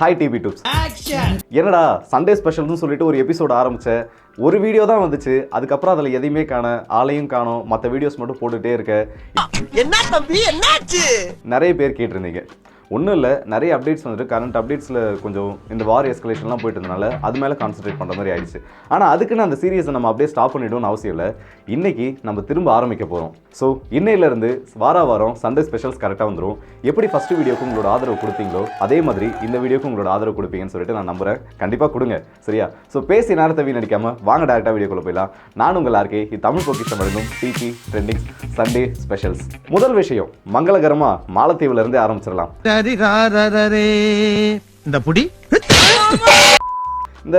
Hi TV டூப்ஸ் என்னடா Sunday ஸ்பெஷல்னு சொல்லிட்டு ஒரு எபிசோட் ஆரம்பிச்சேன் ஒரு வீடியோ தான் வந்துச்சு. அதுக்கப்புறம் அதில் எதையுமே காண ஆளையும் காணோம். மற்ற வீடியோஸ் மட்டும் போட்டுகிட்டே இருக்க. என்ன தம்பி? என்னாச்சு? நிறைய பேர் கேட்டிருந்தீங்க. ஒன்றும் இல்லை நிறைய அப்டேட்ஸ் வந்துட்டு கரண்ட் அப்டேட்ஸில் கொஞ்சம் இந்த வார் எஸ்கலேஷன்லாம் போயிட்டு இருந்தனால அது மேலே கான்சன்ட்ரேட் பண்ணுற மாதிரி ஆயிடுச்சு. ஆனால் அதுக்குன்னு அந்த சீரியஸை நம்ம அப்படியே ஸ்டாப் பண்ணிடணும்னு அவசியம் இல்லை. இன்னைக்கு நம்ம திரும்ப ஆரம்பிக்க போகிறோம் ஸோ இன்னையிலேருந்து வார வாரம் சண்டே ஸ்பெஷல்ஸ் கரெக்டாக வந்துடும் எப்படி ஃபஸ்ட்டு வீடியோக்கு உங்களோட ஆதரவு கொடுத்தீங்களோ அதே மாதிரி இந்த வீடியோக்கு உங்களோட ஆதரவு கொடுப்பீங்கன்னு சொல்லிட்டு நான் நம்புகிறேன் கண்டிப்பாக கொடுங்க. சரியா? ஸோ பேசி நேரத்தை வீணடிக்காமல் வாங்க டேரெக்டாக வீடியோக்குள்ள போயிடலாம். நான் உங்கள் ஆர்கே இது தமிழ் பொக்கிஷம் வழங்கும் டிபி ட்ரெண்டிங்ஸ் சண்டே ஸ்பெஷல்ஸ் முதல் விஷயம் மங்களகரமாக மாலத்தீவுலேருந்தே ஆரம்பிச்சிடலாம். சரிகாரரே இந்த புடி? இந்த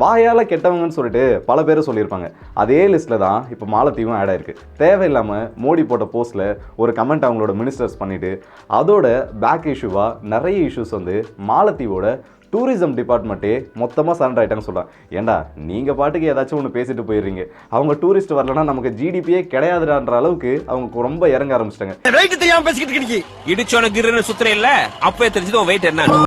வாயால் கெட்டவங்கன்னு சொல்லிட்டு பல பேர் சொல்லியிருப்பாங்க. அதே லிஸ்ட்டில் தான் இப்போ மாலத்தீவும் ஆட் ஆயிருக்கு. தேவையில்லாமல் மோடி போட்ட போஸ்ட்டில் ஒரு கமெண்ட் அவங்களோட மினிஸ்டர்ஸ் பண்ணிட்டு அதோட பேக் இஷ்யூவாக நிறைய இஷ்யூஸ் வந்து மாலத்தீவோட டூரிசம் டிபார்ட்மெண்ட்டே மொத்தமாக சரண்டர் ஆகிட்டாங்க சொல்கிறாங்க ஏண்டா நீங்கள் பாட்டுக்கு ஏதாச்சும் ஒன்று பேசிட்டு போயிடுறீங்க. அவங்க டூரிஸ்ட் வரலன்னா நமக்கு ஜிடிபியே கிடையாதுன்ற அளவுக்கு அவங்க ரொம்ப இறங்க ஆரம்பிச்சிட்டாங்க. வெயிட் தெரியாம பேசிக்கிட்டு இருக்கீங்க இடிச்சோன கிருன்னு சுத்துற இல்ல? அப்பவே தெரிஞ்சது வெயிட் என்ன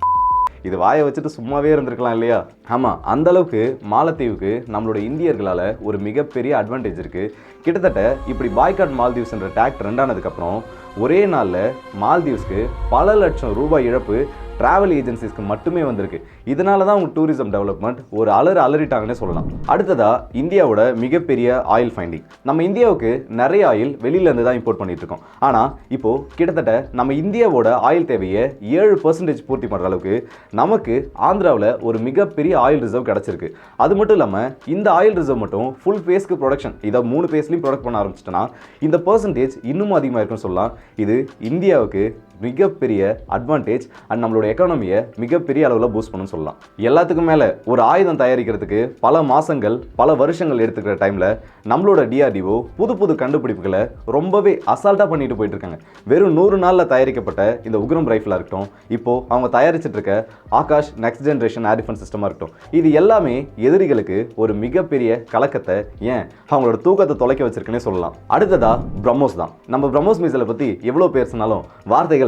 இது வாயை வச்சுட்டு சும்மாவே இருந்திருக்கலாம் இல்லையா? ஆமாம் அந்த அளவுக்கு மாலத்தீவுக்கு நம்மளோட இந்தியர்களால் ஒரு மிகப்பெரிய அட்வான்டேஜ் இருக்குது கிட்டத்தட்ட இப்படி பாய்காட் மால்தீவ்ஸ்ன்ற டேக் ட்ரெண்ட் ஆனதுக்கப்புறம் ஒரே நாளில் மால்தீவ்ஸ்க்கு பல லட்சம் ரூபாய் இழப்பு ட்ராவல் ஏஜென்சிஸ்க்கு மட்டுமே வந்திருக்கு. இதனால தான் அவங்க டூரிசம் டெவலப்மெண்ட் ஒரு அலறு அலறிட்டாங்கன்னே சொல்லலாம். அடுத்ததா இந்தியாவோட மிகப்பெரிய ஆயில் ஃபைண்டிங் நம்ம இந்தியாவுக்கு நிறைய ஆயில் வெளியிலேருந்து தான் இம்போர்ட் பண்ணிட்டு இருக்கோம். ஆனால் இப்போ கிட்டத்தட்ட நம்ம இந்தியாவோட ஆயில் தேவையை ஏழு பர்சன்டேஜ் பூர்த்தி பண்ணுற அளவுக்கு நமக்கு ஆந்திராவில் ஒரு மிகப்பெரிய ஆயில் ரிசர்வ் கிடச்சிருக்கு. அது மட்டும் இல்லாமல் இந்த ஆயில் ரிசர்வ் மட்டும் ஃபுல் ஃபேஸ்க்கு ப்ரொடக்ஷன் இதை மூணு ஃபேஸ்லையும் ப்ரொடக்ட் பண்ண ஆரம்பிச்சிட்டோன்னா இந்த பர்சன்டேஜ் இன்னும் அதிகமாக இருக்குன்னு சொல்லலாம். இது இந்தியாவுக்கு மிகப்பெரிய அட்வான்டேஜ் அண்ட் நம்மளோட எக்கானமியை மிகப்பெரிய அளவில் பூஸ்ட் பண்ணணும்னு சொல்லலாம். எல்லாத்துக்கும் மேலே ஒரு ஆயுதம் தயாரிக்கிறதுக்கு பல மாதங்கள் பல வருஷங்கள் எடுத்துக்கிற டைமில் நம்மளோட டிஆர்டிஓ புது புது கண்டுபிடிப்புகளை ரொம்பவே அசால்ட்டாக பண்ணிட்டு போயிட்டு இருக்காங்க. வெறும் நூறு நாளில் தயாரிக்கப்பட்ட இந்த உக்ரம் ரைஃபிளாக இருக்கட்டும் இப்போ அவங்க தயாரிச்சிட்டு இருக்க Akash next generation air defence சிஸ்டமாக இருக்கட்டும் இது எல்லாமே எதிரிகளுக்கு ஒரு மிகப்பெரிய கலக்கத்தை ஏன் அவங்களோட தூக்கத்தை தொலைக்க வச்சிருக்குன்னே சொல்லலாம். அடுத்ததா பிரம்மோஸ் தான். நம்ம பிரம்மோஸ் மிசைலை பற்றி எவ்வளோ பேர் சொன்னாலும்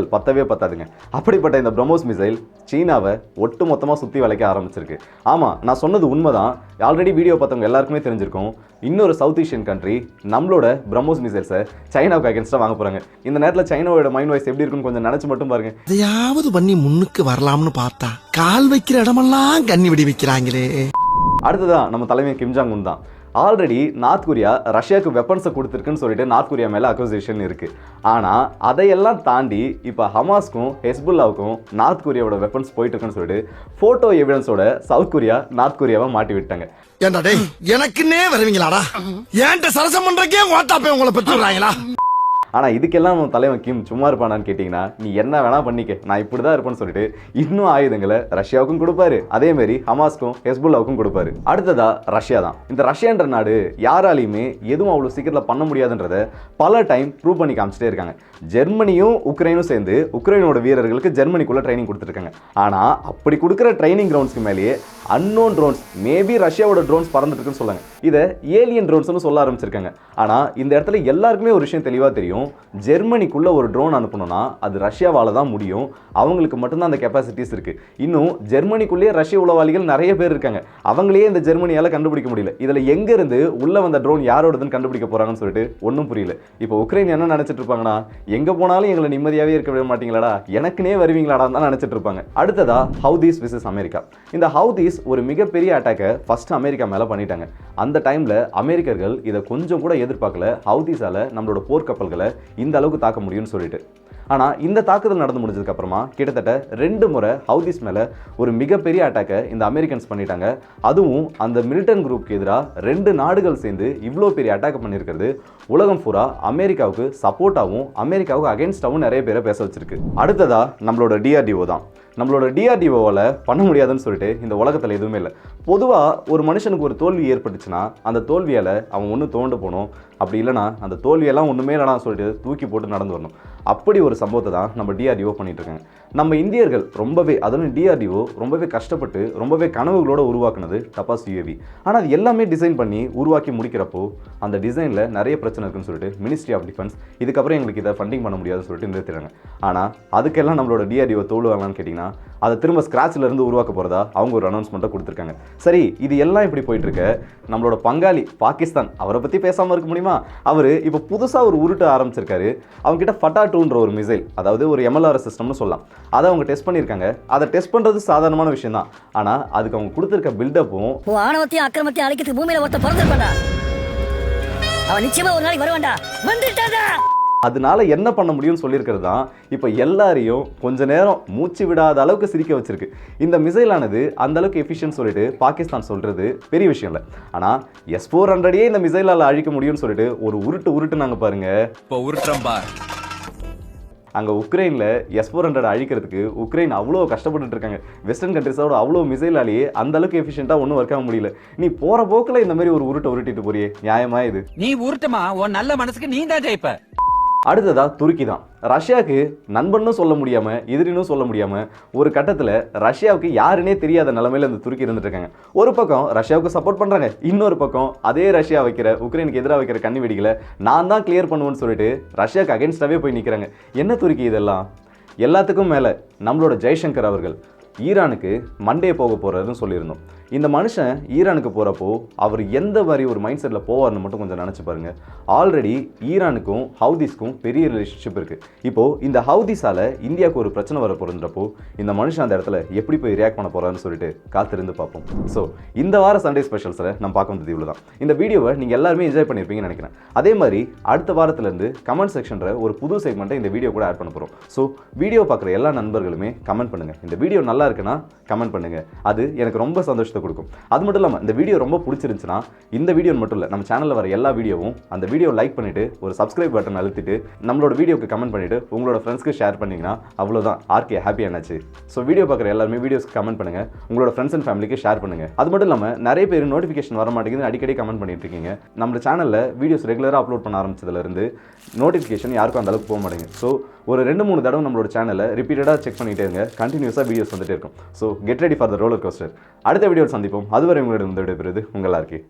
வார்த்தைகள் பத்தவே பத்தாதுங்க. அப்படிப்பட்ட இந்த பிரம்மோஸ் மிசைல் சீனாவை ஒட்டு மொத்தமாக சுற்றி வளைக்க ஆரம்பிச்சிருக்கு. ஆமாம் நான் சொன்னது உண்மைதான். ஆல்ரெடி வீடியோ பார்த்தவங்க எல்லாருக்குமே தெரிஞ்சிருக்கும். இன்னொரு சவுத் ஏஷியன் கண்ட்ரி நம்மளோட பிரம்மோஸ் மிசைல்ஸை சைனாவுக்கு அகேன்ஸ்டாக வாங்க போகிறாங்க இந்த நேரத்தில் சைனாவோட மைண்ட் வாய்ஸ் எப்படி இருக்குன்னு கொஞ்சம் நினச்சி மட்டும் பாருங்க. எதையாவது பண்ணி முன்னுக்கு வரலாம்னு பார்த்தா கால் வைக்கிற இடமெல்லாம் கண்ணி விடி வைக்கிறாங்களே. அடுத்ததா நம்ம தலைமை கிம் ஜாங் உன் தான். ஆல்ரெடி நார்த் கொரியா ரஷ்யாவுக்கு வெப்பன்ஸை கொடுத்துருக்குன்னு சொல்லிட்டு நார்த் கொரியா மேலே அக்யூசேஷன் இருக்குது ஆனால் அதையெல்லாம் தாண்டி இப்போ ஹமாஸ்க்கும் ஹெஸ்புல்லாவுக்கும் நார்த் கொரியாவோட வெப்பன்ஸ் போயிட்டு இருக்குன்னு சொல்லிட்டு ஃபோட்டோ எவிடன்ஸோட சவுத் கொரியா நார்த் கொரியாவை மாட்டி விட்டாங்க. ஏண்டா டேய் எனக்குன்னே வருவீங்களாடா? ஏன்ட்ட சரசம் பண்றக்கே ஓட்டாப்பே உங்களை பெற்றுறாங்களா ஆனால் இதுக்கெல்லாம் நம்ம தலைவன் கிம் சும்மா இருப்பானான்னு கேட்டிங்கன்னா நீ என்ன வேணால் பண்ணிக்க. நான் இப்படி தான் இருப்பேன்னு சொல்லிட்டு இன்னும் ஆயுதங்களை ரஷ்யாவுக்கும் கொடுப்பாரு. அதேமாரி ஹமாஸ்க்கும் ஹெஸ்புல்லாவுக்கும் கொடுப்பாரு. அடுத்ததா ரஷ்யா தான். இந்த ரஷ்யான்ற நாடு யாராலையுமே எதுவும் அவ்வளோ சீக்கிரத்தில் பண்ண முடியாதுன்றத பல டைம் ப்ரூவ் பண்ணி காமிச்சிட்டே இருக்காங்க. ஜெர்மனியும் உக்ரைனும் சேர்ந்து உக்ரைனோட வீரர்களுக்கு ஜெர்மனிக்குள்ளே ட்ரைனிங் கொடுத்துருக்காங்க ஆனால் அப்படி கொடுக்குற ட்ரைனிங் கிரவுண்ட்ஸ்க்கு மேலேயே அன்னோன் ட்ரோன்ஸ் மேபி ரஷ்யாவோட ட்ரோன்ஸ் பறந்துட்டுருக்குன்னு சொல்லுவாங்க. இதை ஏலியன் ட்ரோன்ஸ்னு சொல்ல ஆரம்பிச்சிருக்காங்க. ஆனால் இந்த இடத்துல எல்லாருக்குமே ஒரு விஷயம் தெளிவாக தெரியும். ஜெர்மனிக்குள்ளே ஒரு ட்ரோன் அனுப்பணும்னா அது ரஷ்யாவால் தான் முடியும். அவங்களுக்கு மட்டும்தான் அந்த கெப்பாசிட்டிஸ் இருக்குது இன்னும் ஜெர்மனிக்குள்ளேயே ரஷ்ய உளவாளிகள் நிறைய பேர் இருக்காங்க. அவங்களே இந்த ஜெர்மனியால் கண்டுபிடிக்க முடியல. இதில் எங்கேருந்து உள்ளே வந்த ட்ரோன் யாரோடதுன்னு கண்டுபிடிக்க போகிறாங்கன்னு சொல்லிட்டு ஒன்றும் புரியல. இப்போ உக்ரைன் என்ன நினச்சிட்டு இருப்பாங்கன்னா எங்கே போனாலும் எங்களை நிம்மதியாகவே இருக்க விட மாட்டீங்களாடா? எனக்குனே வருவீங்களாடா தான் நினச்சிட்டு இருப்பாங்க. அடுத்ததா ஹவுதீஸ் விசஸ் அமெரிக்கா இந்த ஹவுதீஸ் ஒரு மிகப்பெரிய அட்டாக்கை ஃபஸ்ட்டு அமெரிக்கா மேலே பண்ணிட்டாங்க. அந்த டைமில் அமெரிக்கர்கள் இதை கொஞ்சம் கூட எதிர்பார்க்கல. ஹவுதிஸால் நம்மளோட போர்க்கப்பல்களை இந்த அளவுக்கு தாக்க முடியும்னு சொல்லிட்டு. ஆனால் இந்த தாக்குதல் நடந்து முடிஞ்சதுக்கப்புறமா கிட்டத்தட்ட ரெண்டு முறை ஹவுதிஸ் மேலே ஒரு மிகப்பெரிய அட்டாக்கை இந்த அமெரிக்கன்ஸ் பண்ணிட்டாங்க. அதுவும் அந்த மிலிட்டன் குரூப்க்கு எதிராக ரெண்டு நாடுகள் சேர்ந்து இவ்வளோ பெரிய அட்டாக் பண்ணியிருக்கிறது. உலகம் பூரா அமெரிக்காவுக்கு சப்போர்ட்டாகவும் அமெரிக்காவுக்கு அகேன்ஸ்டாகவும் நிறைய பேரை பேச வச்சிருக்கு. அடுத்ததாக நம்மளோட டிஆர்டிஓ தான். நம்மளோட டிஆர்டிஓவால் பண்ண முடியாதுன்னு சொல்லிட்டு இந்த உலகத்தில் எதுவுமே இல்லை. பொதுவாக ஒரு மனுஷனுக்கு ஒரு தோல்வி ஏற்பட்டுச்சுன்னா அந்த தோல்வியால் அவன் ஒன்று தோண்டு போகணும் அப்படி இல்லைனா அந்த தோல்வியெல்லாம் ஒன்றுமே இல்லைனா சொல்லிட்டு தூக்கி போட்டு நடந்து வரணும். அப்படி ஒரு சம்பவத்தை தான் நம்ம டிஆர்டிஓ பண்ணிட்டு இருக்காங்க. நம்ம இந்தியர்கள் ரொம்பவே அதுவும் டிஆர்டிஓ ரொம்பவே கஷ்டப்பட்டு ரொம்பவே கனவுகளோடு உருவாக்குனது டபாஸ் யூஏவி ஆனால் அது எல்லாமே டிசைன் பண்ணி உருவாக்கி முடிக்கிறப்போ அந்த டிசைனில் நிறைய பிரச்சனை இருக்குன்னு சொல்லிட்டு மினிஸ்ட்ரி ஆஃப் டிஃபென்ஸ் இதுக்கப்புறம் எங்களுக்கு இதை ஃபண்டிங் பண்ண முடியாதுன்னு சொல்லிட்டு நிறுத்திடுறாங்க. ஆனால் அதுக்கெல்லாம் நம்மளோட டிஆர்டிஓ தோல்வாங்களான்னு கேட்டிங்கன்னா அதை திரும்ப ஸ்கிராச்ல உருவாக்க போகிறதா அவங்க ஒரு அனௌன்ஸ்மெண்ட்டை கொடுத்துருக்காங்க. சரி இது எல்லாம் இப்படி போயிட்டுருக்கு. நம்மளோட பங்காளி பாகிஸ்தான் அவரை பற்றி பேசாமல் இருக்க முடியுமா? அவர் இப்போ புதுசாக ஒரு உருட்ட ஆரம்பிச்சிருக்காரு. அவங்க கிட்ட ஃபட்டா டூன்ற ஒரு மிசைல் அதாவது ஒரு எம்எல்ஆர் சிஸ்டம்னு சொல்லலாம். அதை அவங்க டெஸ்ட் பண்ணியிருக்காங்க. அதை டெஸ்ட் பண்ணுறது சாதாரணமான விஷயம் தான் ஆனால் அதுக்கு அவங்க கொடுத்துருக்க பில்டப்பும் ஆணவத்தையும் அக்கிரமத்தையும் அழிக்கிறதுக்கு பூமியில் ஒருத்த பிறந்திருப்பாண்டா அவன் நிச்சயமா ஒரு நாளைக்கு வருவான்டா. வந்துட்டாடா அதனால என்ன பண்ண முடியும்னு சொல்லியிருக்கிறது தான் இப்போ எல்லாரையும் கொஞ்ச நேரம் மூச்சு விடாத அளவுக்கு சிரிக்க வச்சிருக்கு. இந்த மிசைலானது அந்த அளவுக்கு எஃபிஷியன்ட் சொல்லிட்டு பாகிஸ்தான் சொல்றது பெரிய விஷயம் இல்லை. ஆனால் எஸ் ஃபோர் ஹண்ட்ரடே இந்த மிசைலால் அழிக்க முடியும்னு சொல்லிட்டு ஒரு உருட்டு உருட்டுனாங்க பாருங்க. இப்போ உருட்டுறோம் அங்கே உக்ரைனில் எஸ் ஃபோர் ஹண்ட்ரட் அழிக்கிறதுக்கு உக்ரைன் அவ்வளோ கஷ்டப்பட்டுட்டு இருக்காங்க. வெஸ்டர்ன் கண்ட்ரிஸோட அவ்வளோ மிசைலாலேயே அந்த அளவுக்கு எஃபிஷியண்டாக ஒன்றும் ஒர்க் ஆக முடியல. நீ போகிற போக்கில் இந்த மாதிரி ஒரு உருட்டை உருட்டிட்டு போறியே. நியாயமா இது? நீ உருட்டுமா? உன் நல்ல மனசுக்கு நீ தான் ஜெயிப்ப. அடுத்ததா துருக்கி தான். ரஷ்யாவுக்கு நண்பனும் சொல்ல முடியாமல் எதிரினும் சொல்ல முடியாமல் ஒரு கட்டத்தில் ரஷ்யாவுக்கு யாருன்னே தெரியாத நிலமையில் இந்த துருக்கி இருந்துட்டுருக்காங்க. ஒரு பக்கம் ரஷ்யாவுக்கு சப்போர்ட் பண்ணுறாங்க இன்னொரு பக்கம் அதே ரஷ்யா வைக்கிற உக்ரைனுக்கு எதிராக வைக்கிற கண்ணி வெடிகளை நான் தான் கிளியர் பண்ணுவேன்னு சொல்லிட்டு ரஷ்யாவுக்கு அகேன்ஸ்டாகவே போய் நிற்கிறாங்க என்ன துருக்கி இதெல்லாம்? எல்லாத்துக்கும் மேலே நம்மளோட ஜெய்சங்கர் அவர்கள் ஈரானுக்கு மண்டே போக போறாருன்னு சொல்லியிருந்தோம். இந்த மனுஷன் ஈரானுக்கு போகிறப்போ அவர் எந்த மாதிரி ஒரு மைண்ட் செட்டில் போவார்னு மட்டும் கொஞ்சம் நினச்சி பாருங்க. ஆல்ரெடி ஈரானுக்கும் ஹவுதிஸ்க்கும் பெரிய ரிலேஷன்ஷிப் இருக்குது இப்போது இந்த ஹவுதிஸால் இந்தியாவுக்கு ஒரு பிரச்சனை வர போகிறப்போ இந்த மனுஷன் அந்த இடத்துல எப்படி போய் ரியாக்ட் பண்ண போகிறான்னு சொல்லிட்டு காத்திருந்து பார்ப்போம். ஸோ இந்த வார சண்டே ஸ்பெஷல்ஸில் நம்ம பார்க்க வந்தது இவ்வளோ தான் இந்த வீடியோவை நீங்கள் எல்லாருமே என்ஜாய் பண்ணியிருப்பீங்கன்னு நினைக்கிறேன். அதே மாதிரி அடுத்த வாரத்துலேருந்து கமெண்ட் செக்ஷனில் ஒரு புது செக்மெண்ட்டை இந்த வீடியோ கூட ஆட் பண்ண போகிறோம் ஸோ வீடியோ பார்க்குற எல்லா நண்பர்களுமே கமெண்ட் பண்ணுங்கள் இந்த வீடியோ நல்லா இருக்குன்னா கமெண்ட் பண்ணுங்க. அது எனக்கு ரொம்ப சந்தோஷத்தை கொடுக்கும். அது மட்டும் இல்லாமல் இந்த வீடியோ ரொம்ப பிடிச்சிருந்துச்சுன்னா இந்த வீடியோ மட்டும் இல்லை நம்ம சேனலில் வர எல்லா வீடியோவும் அந்த வீடியோ லைக் பண்ணிட்டு ஒரு சப்ஸ்கிரைப் பட்டன் அழுத்திட்டு நம்மளோட வீடியோக்கு கமெண்ட் பண்ணிட்டு உங்களோட ஃப்ரெண்ட்ஸ்க்கு ஷேர் பண்ணிங்கன்னா அவ்வளோதான் ஆர்கே ஹாப்பி ஆனாச்சு ஸோ வீடியோ பார்க்குற எல்லாருமே வீடியோஸ்க்கு கமெண்ட் பண்ணுங்க. உங்களோட ஃப்ரெண்ட்ஸ் அண்ட் ஃபேமிலிக்கு ஷேர் பண்ணுங்கள் அது மட்டும் இல்லாமல் நிறைய பேர் நோட்டிஃபிகேஷன் வர மாட்டேங்குதுன்னு அடிக்கடி கமெண்ட் பண்ணிட்டு இருக்கீங்க. நம்ம சேனலில் வீடியோஸ் ரெகுலராக அப்லோட் பண்ண ஆரம்பிச்சதுலேருந்து நோட்டிஃபிகேஷன் யாருக்கும் அந்த அளவுக்கு போக மாட்டேங்குது. ஸோ ஒரு ரெண்டு மூணு தடவை நம்மளோட சேனலை ரிப்பீட்டடாக செக் பண்ணிகிட்டே இருங்க. கண்டினியூஸாக வீடியோஸ் வந்துட்டு இருக்கும். So get ready for the roller coaster அடுத்த வீடியோவில் சந்திப்போம். அதுவரை உங்களிடம் வந்து விடைபெறுது உங்களா இருக்கே